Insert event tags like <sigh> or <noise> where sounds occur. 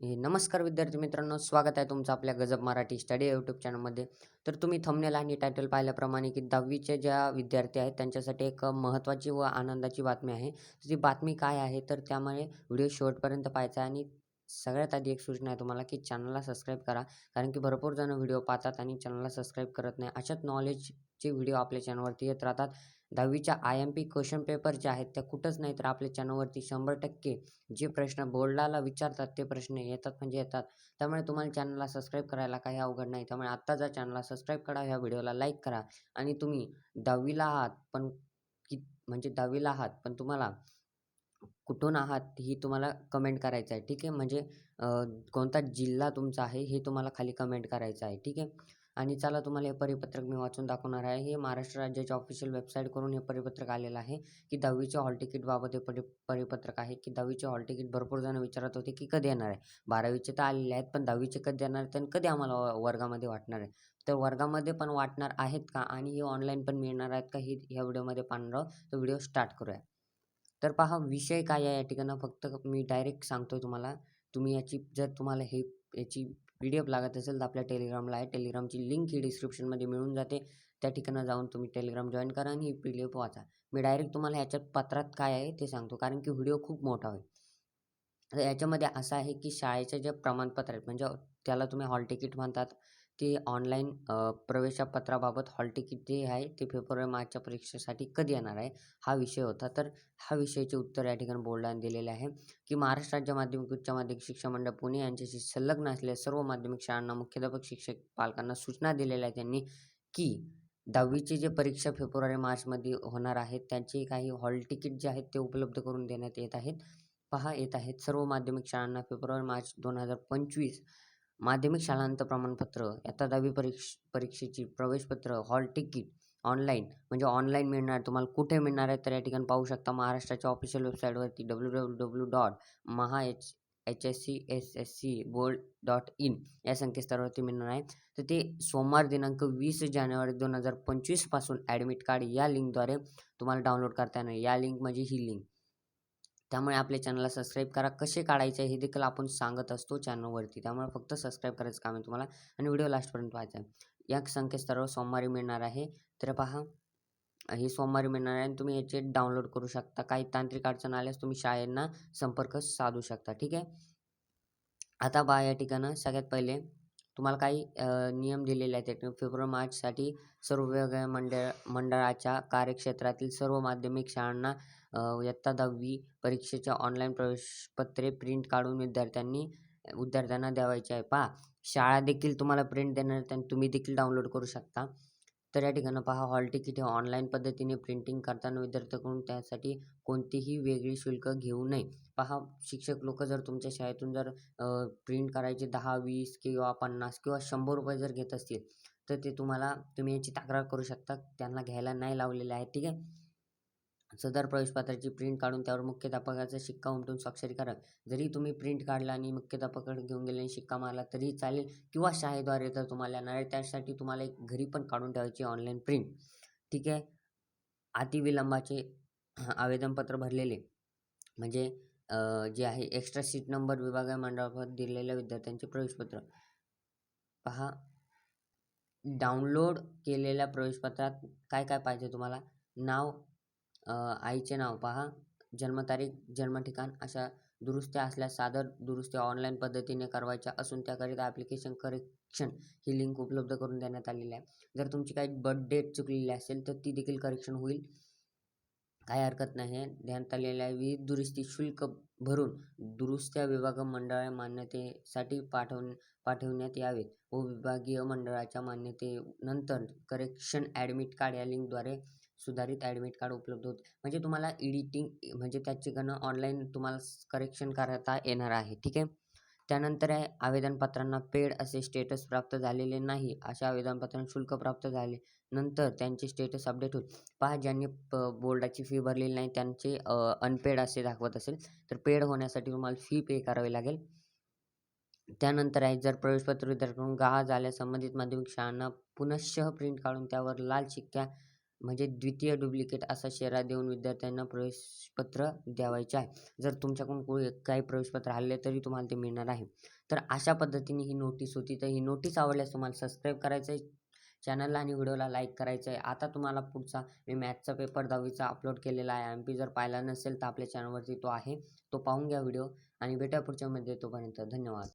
हे नमस्कार विद्यार्थी मित्रांनो स्वागत आहे तुमचं आपल्या गजब मराठी स्टडी यूट्यूब चॅनलमध्ये तर तुम्ही थंबनेल आणि टायटल पाहिल्याप्रमाणे की दहावीचे ज्या विद्यार्थी आहेत त्यांच्यासाठी एक महत्त्वाची व आनंदाची बातमी आहे. ती बातमी काय आहे तर त्यामुळे व्हिडिओ शेवटपर्यंत पाहायचा आहे आणि सगळ्यात आधी एक सूचना आहे तुम्हाला की चॅनलला सबस्क्राईब करा. कारण की भरपूर जण व्हिडिओ पाहतात आणि चॅनलला सबस्क्राईब करत नाही. अशाच नॉलेजचे व्हिडिओ आपल्या चॅनलवरती येत राहतात. दहावीच्या I M P question paper जे आहेत त्या कुठंच नाही तर आपल्या चॅनलवरती शंभर टक्के जे प्रश्न बोर्डाला विचारतात ते प्रश्न येतात म्हणजे येतात. त्यामुळे तुम्हाला चॅनलला सबस्क्राईब करायला काही अवघड नाही. त्यामुळे आत्ता जा चॅनलला सबस्क्राईब करा ह्या व्हिडिओला लाईक करा आणि तुम्ही दहावीला आहात पण की म्हणजे दहावीला आहात पण तुम्हाला कुठून आहात ही तुम्हाला कमेंट करायचं आहे. ठीक आहे? म्हणजे कोणता जिल्हा तुमचा आहे हे तुम्हाला खाली कमेंट करायचं आहे. ठीक आहे? आणि चला तुम्हाला हे परिपत्रक मी वाचून दाखवणार आहे. हे महाराष्ट्र राज्याच्या ऑफिशियल वेबसाईटकडून हे परिपत्रक आलेलं आहे की दहावीचे हॉल तिकीटबाबत हे परि परिपत्रक आहे की दहावीचे हॉल तिकीट भरपूर जण विचारत होते की कधी येणार आहे? बारावीचे तर आलेले आहेत पण दहावीचे कधी येणार आहेत आणि कधी आम्हाला वर्गामध्ये वाटणार आहे? तर वर्गामध्ये पण वाटणार आहेत का? आणि हे ऑनलाईन पण मिळणार आहेत का? ही ह्या व्हिडिओमध्ये पाहणार आहोत. तर व्हिडिओ स्टार्ट करूया. तर पहा विषय काय आहे या ठिकाणी? फक्त मी डायरेक्ट सांगतो आहे तुम्हाला. तुम्ही याची जर तुम्हाला हे याची पी डी एफ लागत असेल तर आपल्या टेलिग्रामला आहे. टेलिग्रामची लिंक ही डिस्क्रिप्शनमध्ये मिळून जाते. त्या ठिकाणी जाऊन तुम्ही टेलिग्राम जॉईन करा आणि ही पी डी एफ वाचा. मी डायरेक्ट तुम्हाला ह्याच्यात पत्रात काय आहे ते सांगतो कारण की व्हिडिओ खूप मोठा होईल. तर याच्यामध्ये असं आहे की शाळेचे जे प्रमाणपत्र आहेत म्हणजे त्याला तुम्ही हॉल तिकीट म्हणतात ते ऑनलाईन प्रवेशपत्राबाबत हॉल तिकीट जे आहे ते फेब्रुवारी मार्चच्या परीक्षेसाठी कधी येणार आहे हा विषय होता. तर हा विषयाचे उत्तर या ठिकाणी बोर्डाने दिलेले आहे की महाराष्ट्र राज्य माध्यमिक उच्च माध्यमिक शिक्षण मंडळ पुणे यांच्याशी संलग्न असलेल्या सर्व माध्यमिक शाळांना मुख्याध्यापक शिक्षक पालकांना सूचना दिलेल्या आहेत त्यांनी की दहावीची जे परीक्षा फेब्रुवारी मार्चमध्ये होणार आहेत त्यांचे काही हॉल तिकीट जे आहेत ते उपलब्ध करून देण्यात येत आहेत. पहा येत आहेत सर्व माध्यमिक शाळांना फेब्रुवारी मार्च दोन हजार पंचवीस माध्यमिक शाळांत प्रमाणपत्र आता दहावी परीक्ष परीक्षेची प्रवेशपत्र हॉल तिकीट ऑनलाईन म्हणजे ऑनलाईन मिळणार तुम्हाला कुठे मिळणार आहे तर या ठिकाणी पाहू शकता महाराष्ट्राच्या official वेबसाईटवरती W W W dot Maha H H S C S S C board dot in या संकेतस्थळावरती मिळणार आहे. तर ते सोमवार दिनांक वीस जानेवारी दोन हजार पंचवीसपासून ॲडमिट कार्ड या लिंकद्वारे तुम्हाला डाउनलोड करता येणार. या लिंक म्हणजे ही लिंक त्यामुळे आपल्या चॅनलला सबस्क्राईब करा. कसे काढायचे हे देखील आपण सांगत असतो चॅनलवरती त्यामुळे फक्त सबस्क्राईब करायचं काम आहे तुम्हाला. आणि व्हिडिओ लास्टपर्यंत पाहायचा आहे. या संकेतस्थळावर सोमवारी मिळणार आहे. तर पहा हे सोमवारी मिळणार आहे आणि तुम्ही याचे डाउनलोड करू शकता. काही तांत्रिक अडचण आल्यास तुम्ही शाळेंना संपर्क साधू शकता. ठीक आहे? आता बा या ठिकाणं. सगळ्यात पहिले तुम्हाला काही नियम दिलेले आहेत फेब्रुवारी मार्चसाठी सर्व वेगवेगळ्या मंडळ मंडळाच्या कार्यक्षेत्रातील सर्व माध्यमिक शाळांना इयत्ता दहावी परीक्षेच्या ऑनलाईन प्रवेशपत्रे प्रिंट काढून विद्यार्थ्यांनी विद्यार्थ्यांना द्यावायचे आहे. पहा शाळा देखील तुम्हाला प्रिंट देणार आणि तुम्ही देखील डाउनलोड करू शकता. तर या ठिकाणी पहा हॉल तिकीट हे ऑनलाईन पद्धतीने प्रिंटिंग करताना विद्यार्थ्याकडून त्यासाठी कोणतीही वेगळी शुल्क घेऊ नये. पहा शिक्षक लोक जर तुमच्या शाळेतून जर प्रिंट करायचे दहा वीस किंवा पन्नास किंवा शंभर रुपये जर घेत असतील तर ते तुम्हाला तुम्ही याची तक्रार करू शकता. त्यांना घ्यायला नाही लावलेले आहे ठीक आहे? सदर प्रवेशपत्राची प्रिंट काढून त्यावर मुख्याध्यापकाचा शिक्का उमटून स्वाक्षरी करा. जरी तुम्ही प्रिंट काढला आणि मुख्याध्यापकाकडे घेऊन गेले आणि शिक्का मारला तरी चालेल किंवा शाळेद्वारे तर तुम्हाला येणार आहे. त्यासाठी तुम्हाला एक घरी पण काढून ठेवायची ऑनलाईन प्रिंट ठीक आहे? अतिविलंबाचे <clears throat> आवेदनपत्र भरलेले. म्हणजे जे आहे एक्स्ट्रा सीट नंबर विभाग मंडळावर दिलेल्या विद्यार्थ्यांचे प्रवेशपत्र. पहा. डाउनलोड केलेल्या प्रवेशपत्रात काय काय पाहिजे तुम्हाला? नाव आईचे नाव पहा. जन्मतारीख जन्मठिकाण अशा दुरुस्त्या असल्यास सादर दुरुस्त्या ऑनलाईन पद्धतीने करवायच्या असून त्याकरिता ॲप्लिकेशन करेक्शन ही लिंक उपलब्ध करून देण्यात आलेली आहे. जर तुमची काही बर्थ डेट चुकलेली असेल तर ती देखील करेक्शन होईल. काही हरकत नाही. देण्यात आलेल्या विविध दुरुस्ती शुल्क भरून दुरुस्त्या विभाग मंडळ मान्यतेसाठी पाठव पाठवण्यात यावेत. व विभागीय मंडळाच्या मान्यतेनंतर करेक्शन ॲडमिट कार्ड या लिंकद्वारे सुधारित ॲडमिट कार्ड उपलब्ध होत. म्हणजे तुम्हाला एडिटिंग म्हणजे त्याची गणं ऑनलाईन तुम्हाला करेक्शन करता येणार आहे ठीक आहे? त्यानंतर आहे आवेदनपत्रांना पेड असे स्टेटस प्राप्त झालेले नाही अशा आवेदनपत्रांना शुल्क प्राप्त झाले नंतर त्यांचे स्टेटस अपडेट होईल. पहा ज्यांनी प बोर्डाची फी भरलेली नाही त्यांचे अनपेड असे दाखवत असेल तर पेड होण्यासाठी तुम्हाला फी पे करावी लागेल. त्यानंतर आहे जर प्रवेशपत्र विद्यार्थ्यांकडून गहाळ झाल्यास संबंधित माध्यमिक शाळांना पुनश्च प्रिंट काढून त्यावर लाल शिक्क्या म्हणजे द्वितीय डुप्लिकेट असा शेरा देऊन विद्यार्थ्यांना प्रवेशपत्र द्यावायचे आहे. जर तुमच्याकडून कोणी काही प्रवेशपत्र हल्ले तरी तुम्हाला ते मिळणार आहे. तर अशा पद्धतीने ही नोटीस होती. तर ही नोटीस आवडल्यास तुम्हाला सबस्क्राईब करायचं आहे चॅनलला आणि व्हिडिओला लाईक करायचं आहे आता तुम्हाला पुढचा मी मॅथ्सचा पेपर दहावीचा अपलोड केलेला आहे. एम पी जर पाहिला नसेल तर आपल्या चॅनलवरती तो आहे. तो पाहून घ्या व्हिडिओ आणि भेटा पुढच्यामध्ये तोपर्यंत धन्यवाद.